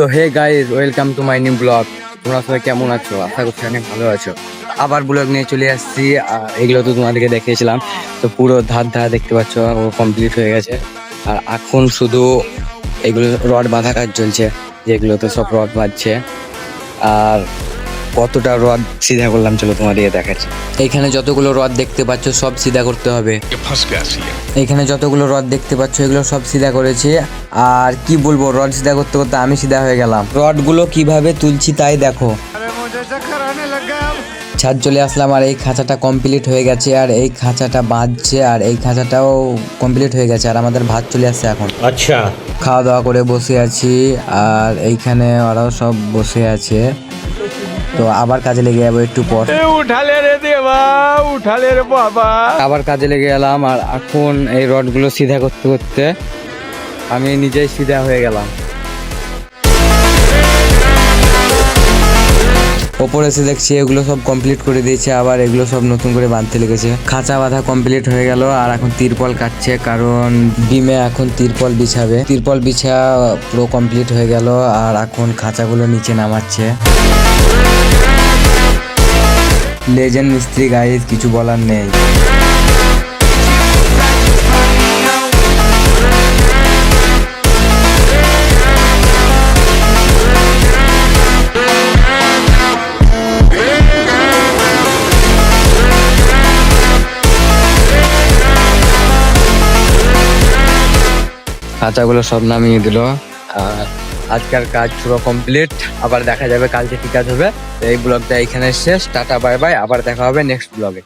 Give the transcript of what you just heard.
তো hey guys welcome to my new blog তোমরা সবাই কেমন আছো? আশা করছি অনেক ভালো আছো। আবার ব্লগ নিয়ে চলে আসছি। এগুলো তো তোমাদেরকে দেখিয়েছিলাম। তো পুরো ধার ধার দেখতে পাচ্ছ ও কমপ্লিট হয়ে গেছে। আর এখন শুধু এগুলো রড বাঁধা কাজ চলছে যেগুলো তো সব রড বাঁধছে। আর কতটা রদ সিধা করলাম চলো তোমার দিয়ে দেখাচ্ছি। এখানে যতগুলো রদ দেখতে পাচ্ছ সব সিধা করতে হবে। এখানে যতগুলো রদ দেখতে পাচ্ছ এগুলো সব সিধা করেছি। আর কি বলব রড সিধা করতে করতে আমি সিধা হয়ে গেলাম। রডগুলো কীভাবে তুলছি তাই দেখো। ছাদ চলে আসলাম আর এই খাঁচাটা কমপ্লিট হয়ে গেছে আর এই খাঁচাটা বাঁধছে আর এই খাঁচাটাও কমপ্লিট হয়ে গেছে আর আমাদের ভাত চলে আসছে এখন। আচ্ছা। খাওয়া দাওয়া করে বসে আছি আর এইখানে ওরাও সব বসে আছে। তো আবার কাজে লেগে যাব একটু পর। উঠালে রে দেবা উঠালে রে বাবা। আবার কাজে লেগে গেলাম আর এখন এই রডগুলো সিধা করতে করতে আমি নিজেই সিধা হয়ে গেলাম। ওপরে এসে দেখছি এগুলো সব কমপ্লিট করে দিয়েছে, আবার এগুলো সব নতুন করে বাঁধতে লেগেছে। খাঁচা বাঁধা কমপ্লিট হয়ে গেল, আর এখন তিরপল কাটছে, কারণ ডিমে এখন তিরপল বিছাবে। তিরপল বিছা পুরো কমপ্লিট হয়ে গেল, আর এখন খাঁচাগুলো নিচে নামাচ্ছে। লেজেন্ড মিস্ত্রি গাইজ কিছু বলার নেই। খাঁচাগুলো সব নামিয়ে দিল। আর আজকের কাজ পুরো কমপ্লিট আবার দেখা যাবে, কালকে কি কাজ হবে। এই ব্লগটা এখানে শেষ। Tata, bye bye. আবার দেখা হবে নেক্সট ব্লগে।